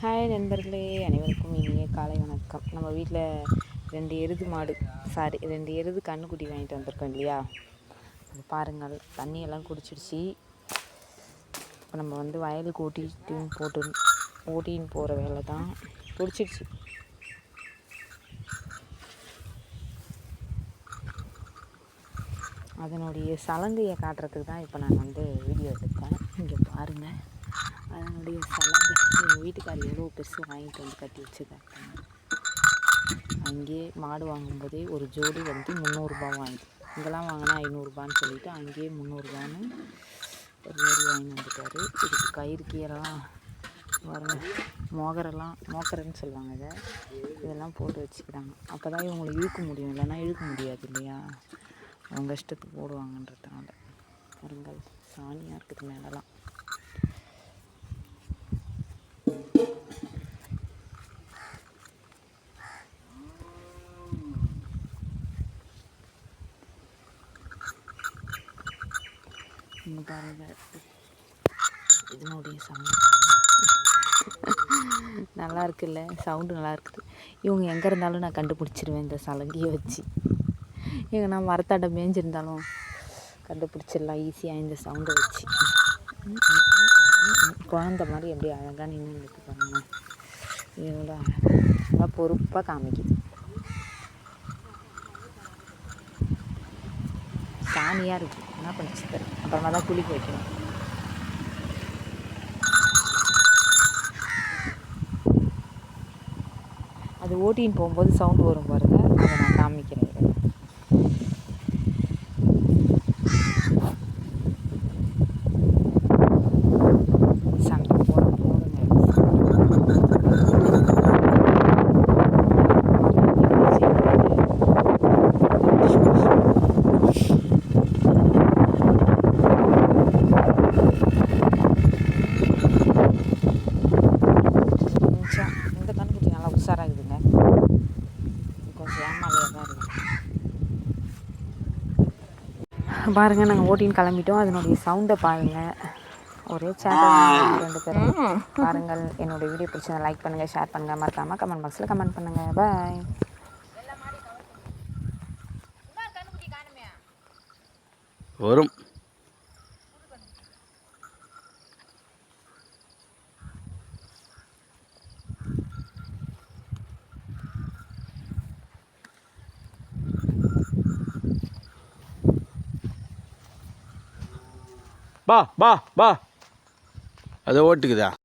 Hi நண்பர்களே அனைவருக்கும் இனிய காலை வணக்கம். நம்ம வீட்டில் ரெண்டு எருது மாடு சாரி ரெண்டு எருது கண்ணுக்குட்டி வாங்கிட்டு வந்திருக்கோம் இல்லையா? அது பாருங்கள் தண்ணியெல்லாம் குடிச்சிடுச்சு. இப்போ நம்ம வந்து வயலுக்கு ஓட்டிட்டு போட்டு ஓட்டின்னு போகிற வேலை தான் குடிச்சிடுச்சு. அதனுடைய சலங்கையை காட்டுறதுக்கு தான் இப்போ நான் வந்து வீடியோ எடுத்தேன். இங்கே பாருங்கள் அதனுடைய சலங்கை. எங்கள் வீட்டுக்காரர் எவ்வளோ பெருசு வாங்கிட்டு வந்து கட்டி வச்சுருக்காங்க அங்கேயே மாடு வாங்கும்போதே ஒரு ஜோடி வந்து முந்நூறுரூபா வாங்கி. இங்கெல்லாம் வாங்கினா ஐநூறுரூபான்னு சொல்லிட்டு அங்கேயே முந்நூறுரூபான்னு ஒரு ஜோடி வாங்கி வந்துட்டார். இதுக்கு கயிறு கீரெல்லாம் வரும் மோகரெல்லாம் மோக்கரன்னு சொல்லுவாங்க இதை. இதெல்லாம் போட்டு வச்சுக்கிறாங்க. அப்போ தான் இவங்களை இழுக்க முடியும். இல்லைன்னா இழுக்க முடியாது இல்லையா? அவங்க இஷ்டத்துக்கு போடுவாங்கன்றதுனால. பாருங்கள் சாணியாக இருக்குது மேலெல்லாம் இங்கே பாருங்கள் இதனுடைய சமையல் நல்லா இருக்குல்ல? சவுண்டு நல்லா இருக்குது. இவங்க எங்கே இருந்தாலும் நான் கண்டுபிடிச்சிருவேன் இந்த சலங்கையை வச்சு. எங்க நான் மரத்தாண்ட மேய்ஞ்சிருந்தாலும் கண்டுபிடிச்சிடலாம் ஈஸியாக இந்த சவுண்டை வச்சு. குழந்த மாதிரி எப்படி அழகாக நின்று இருக்கு பாருங்க. இவ்வளோ அழகாக நல்லா பொறுப்பாக காமிக்குது. சாமியாக இருக்குது என்ன பண்ணிச்சு தரும் அப்புறமா தான் குளிக்க வைக்கணும். அது ஓட்டின்னு போகும்போது சவுண்டு வரும் பாருங்க. அதை நான் காமிக்கிறேன். பாருங்கள் நாங்கள் ஓட்டின்னு கிளம்பிட்டோம். அதனுடைய சவுண்டை பாருங்கள் ஒரே சேட்டல் ரெண்டு பேரும். பாருங்கள் என்னோடய வீடியோ பிடிச்சதை லைக் பண்ணுங்கள் ஷேர் பண்ணுங்கள் மறக்காமல் கமெண்ட் பாக்ஸில் கமெண்ட் பண்ணுங்கள் பாய் வரும். பா பா பா அதை ஓட்டுக்குதா?